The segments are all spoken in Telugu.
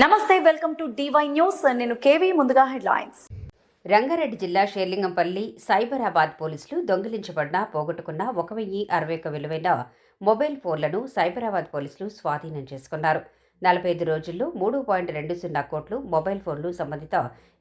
నమస్తే వెల్కమ్ టు డివై న్యూస్. నేను కేవీ ముందుగా హెడ్లైన్స్. రంగారెడ్డి జిల్లా షేర్లింగంపల్లి సైబరాబాద్ పోలీసులు దొంగిలించబడిన పోగొట్టుకున్న ఒక వెయ్యి అరవై ఒక విలువైన మొబైల్ ఫోన్లను సైబరాబాద్ పోలీసులు స్వాధీనం చేసుకున్నారు. నలభై ఐదు రోజుల్లో మూడు పాయింట్ రెండు సున్నా కోట్లు మొబైల్ ఫోన్లు సంబంధిత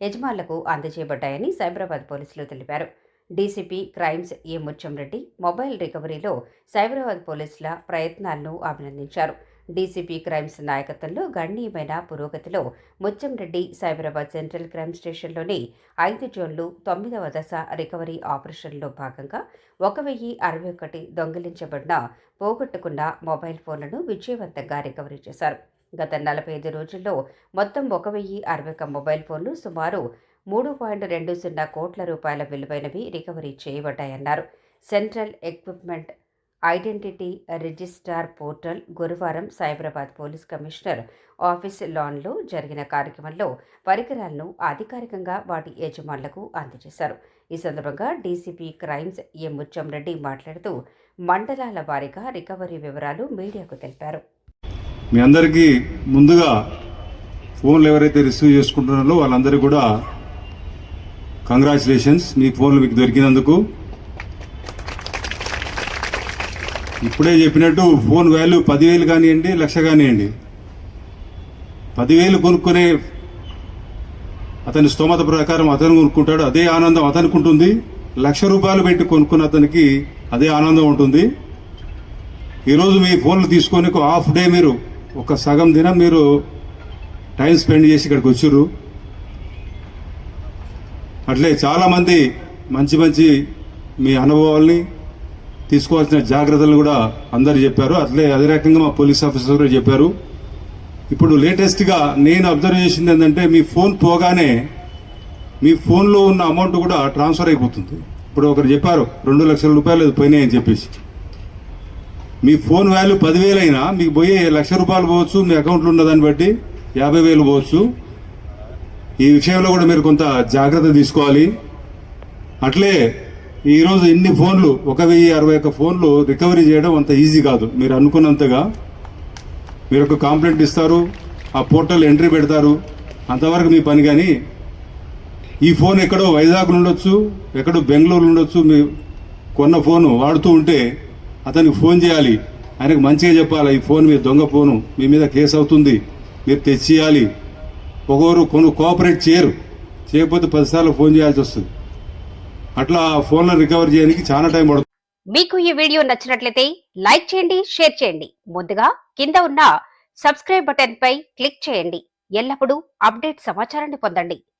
యజమానులకు అందజేయబడ్డాయని సైబరాబాద్ పోలీసులు తెలిపారు. DCP crimes A Muthyam Reddy mobile రికవరీలో Cyberabad పోలీసుల ప్రయత్నాలను అభినందించారు. డీసీపీ క్రైమ్స్ నాయకత్వంలో గణనీయమైన పురోగతిలో ముత్యంరెడ్డి సైబరాబాద్ సెంట్రల్ క్రైమ్ స్టేషన్లోని ఐదు జోన్లు తొమ్మిదవ దశ రికవరీ ఆపరేషన్లో భాగంగా ఒక వెయ్యి అరవై ఒకటి దొంగిలించబడిన పోగొట్టుకున్న మొబైల్ ఫోన్లను విజయవంతంగా రికవరీ చేశారు. గత నలభై ఐదు రోజుల్లో మొత్తం ఒక వెయ్యి అరవై ఒక మొబైల్ ఫోన్లు సుమారు మూడు పాయింట్ రెండు సున్నా కోట్ల రూపాయల విలువైనవి recovery చేయబడ్డాయన్నారు. Central equipment identity registrar portal గురువారం సైబరాబాద్ పోలీస్ కమిషనర్ ఆఫీస్ లాన్లో జరిగిన కార్యక్రమంలో పరికరాలను అధికారికంగా వాటి యజమానులకు అందజేశారు. ఈ సందర్భంగా డీసీపీ క్రైమ్స్ ఏ ముత్యంరెడ్డి మాట్లాడుతూ మండలాల వారీగా రికవరీ వివరాలు మీడియాకు తెలిపారు. మీ అందరికీ ముందుగా ఫోన్లు ఎవరైతే రిసీవ్ చేసుకుంటున్నారో వాళ్ళందరూ కూడా కంగ్రాచులేషన్స్. మీ ఫోన్లు మీకు దొరికినందుకు ఇప్పుడే చెప్పినట్టు ఫోన్ వాల్యూ పదివేలు కానివ్వండి లక్ష కానివ్వండి. పదివేలు కొనుక్కునే అతని స్తోమత ప్రకారం అతను కొనుక్కుంటాడు అదే ఆనందం అతనికి ఉంటుంది లక్ష రూపాయలు పెట్టి కొనుక్కున్న అతనికి అదే ఆనందం ఉంటుంది. ఈరోజు మీ ఫోన్లు తీసుకొని ఒక హాఫ్ డే మీరు ఒక సగం దినం మీరు టైం స్పెండ్ చేసి ఇక్కడికి వచ్చారు అట్లే చాలామంది మంచి మంచి మీ అనుభవాల్ని తీసుకోవాల్సిన జాగ్రత్తలు కూడా అందరు చెప్పారు. అట్లే అదే రకంగా మా పోలీస్ ఆఫీసర్ కూడా చెప్పారు. ఇప్పుడు లేటెస్ట్గా నేను అబ్జర్వ్ చేసింది ఏంటంటే మీ ఫోన్ పోగానే మీ ఫోన్లో ఉన్న అమౌంట్ కూడా ట్రాన్స్ఫర్ అయిపోతుంది. ఇప్పుడు ఒకరు చెప్పారు రెండు లక్షల రూపాయలు అది పోయినాయని చెప్పేసి. మీ ఫోన్ వాల్యూ పదివేలు అయినా మీకు పోయే లక్ష రూపాయలు పోవచ్చు మీ అకౌంట్లో ఉన్న దాన్ని బట్టి యాభై వేలు పోవచ్చు. ఈ విషయంలో కూడా మీరు కొంత జాగ్రత్త తీసుకోవాలి. అట్లే ఈరోజు ఇన్ని ఫోన్లు ఒక వెయ్యి అరవై ఒక్క ఫోన్లు రికవరీ చేయడం అంత ఈజీ కాదు. మీరు అనుకున్నంతగా మీరు ఒక కాంప్లైంట్ ఇస్తారు ఆ పోర్టల్ ఎంట్రీ పెడతారు. అంతవరకు మీ పని కానీ ఈ ఫోన్ ఎక్కడో వైజాగ్లో ఉండొచ్చు ఎక్కడో బెంగళూరు ఉండొచ్చు మీ కొన్న ఫోను వాడుతూ ఉంటే అతనికి ఫోన్ చేయాలి. ఆయనకు మంచిగా చెప్పాలి ఈ ఫోన్ మీ దొంగ ఫోను మీ మీద కేసు అవుతుంది మీరు తెచ్చియాలి ఒకరు కొను కోఆపరేట్ చేయరు. చేయకపోతే పదిసార్లు ఫోన్ చేయాల్సి వస్తుంది. అట్లా ఫోన్లను రికవర్ చేయడానికి చాలా టైం పడుతుంది. మీకు ఈ వీడియో నచ్చినట్లయితే లైక్ చేయండి షేర్ చేయండి. ముందుగా కింద ఉన్న సబ్స్క్రైబ్ బటన్ పై క్లిక్ చేయండి. ఎల్లప్పుడూ అప్డేట్ సమాచారాన్ని పొందండి.